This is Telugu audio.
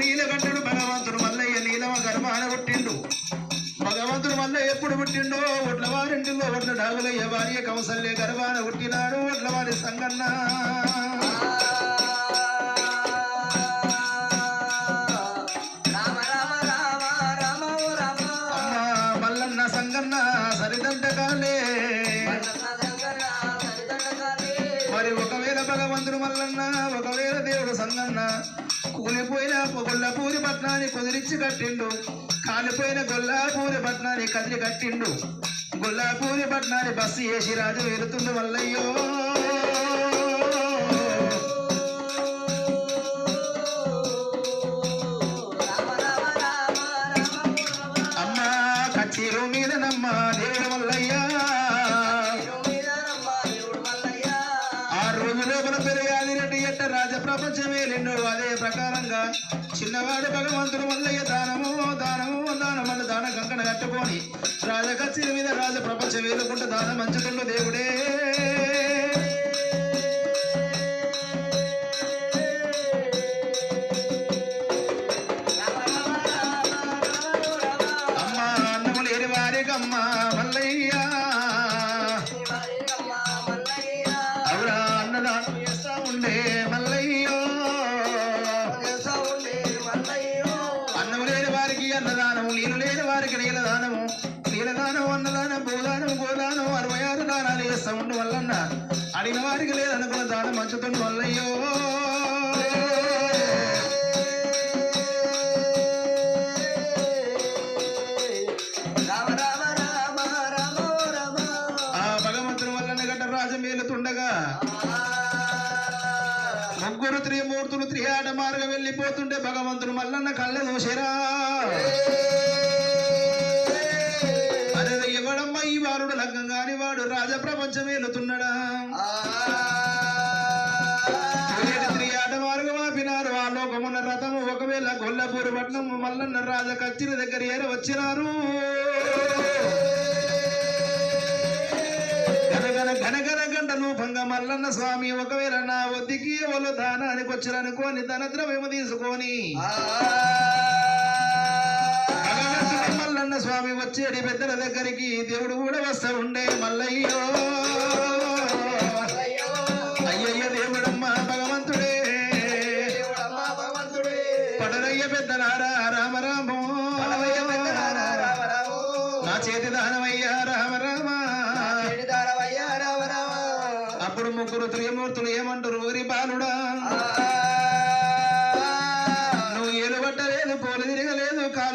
నీలకంఠుడు నీలకంఠుడు భగవంతుడు మల్లయ్య నీలమ గర్భాన పుట్టిండు. భగవంతుడు మల్లయ్య ఎప్పుడు పుట్టిండో? ఒడ్ల వారింటిలో ఒడ్ల నాగులయ్య భార్య కౌసల్య గర్భాన పుట్టినాడు. ఒడ్ల వారి సంగన్న మల్లన్న సంగన్న సరిదండకాలే మరి ఒకవేళ భగవంతుడు మల్లన్న ఒకవేళ దేవుడు సంగన్న. కూలిపోయిన గొల్లపూరి పట్నాన్ని కుదిరించి కట్టిండు. కాలిపోయిన గొల్లాపూరి పట్నాన్ని కదిలి కట్టిండు. గొల్లాపూరి పట్నాన్ని బస్సు వేసి రాజు వెళుతుండు మల్లయ్యో ప్రపంచమే రాజ అదే ప్రకారంగా. చిన్నవాడు భగవంతుడు మల్లయ్య దానము దానము దానమన్న దాన కంకణ కట్టుకొని రాజకచ్చిన మీద రాజు ప్రపంచం వేలుకుంటూ దానం మంచుతుండు దేవుడే. అన్నదానము నీళ్ళు లేని వారికి నీళ్ళ దానము నీళ్ళ దానం అన్నదానం భూదానం గోదానం అరవై ఆరు దానాలు చేస్తా ఉండు వల్లన్న అడిగిన వారికి లేదనుకున్న దానం మంచుతుండు వల్లయ్యో. ఆ భగవంతుని వల్లన్న గడ్డ రాజు మేలుతుండగా ముగ్గురు త్రిమూర్తులు త్రియాట మార్గం వెళ్ళిపోతుంటే భగవంతుడు మల్లన్న కళ్ళ దోషరా అదే ఇవ్వడమ్మ ఈ వారుడు? లగ్గం కాని వాడు రాజ ప్రపంచం వెళుతున్నాడా లోకమున్న రథము ఒకవేళ గొల్లపూరు పట్నం మల్లన్న రాజ కచ్చిన దగ్గర ఏర వచ్చినారు గనగన గంటలు భంగ మల్లన్న స్వామి ఒకవేళ నా వద్దికి వాళ్ళు దానానికి వచ్చారనుకోని ధన ద్రవ్యము తీసుకొని. మల్లన్న స్వామి వచ్చేటి పెద్దల దగ్గరికి దేవుడు కూడా వస్తా ఉండే మల్లయ్యో. అయ్యయ్య దేవుడమ్మ భగవంతుడే. పడరయ్య పెద్దలారా రామరామో. నా చేతి దానమయ్యా రామ ముగ్గురు త్రిమూర్తులు ఏమంటారు? ఊరి బాలుడా.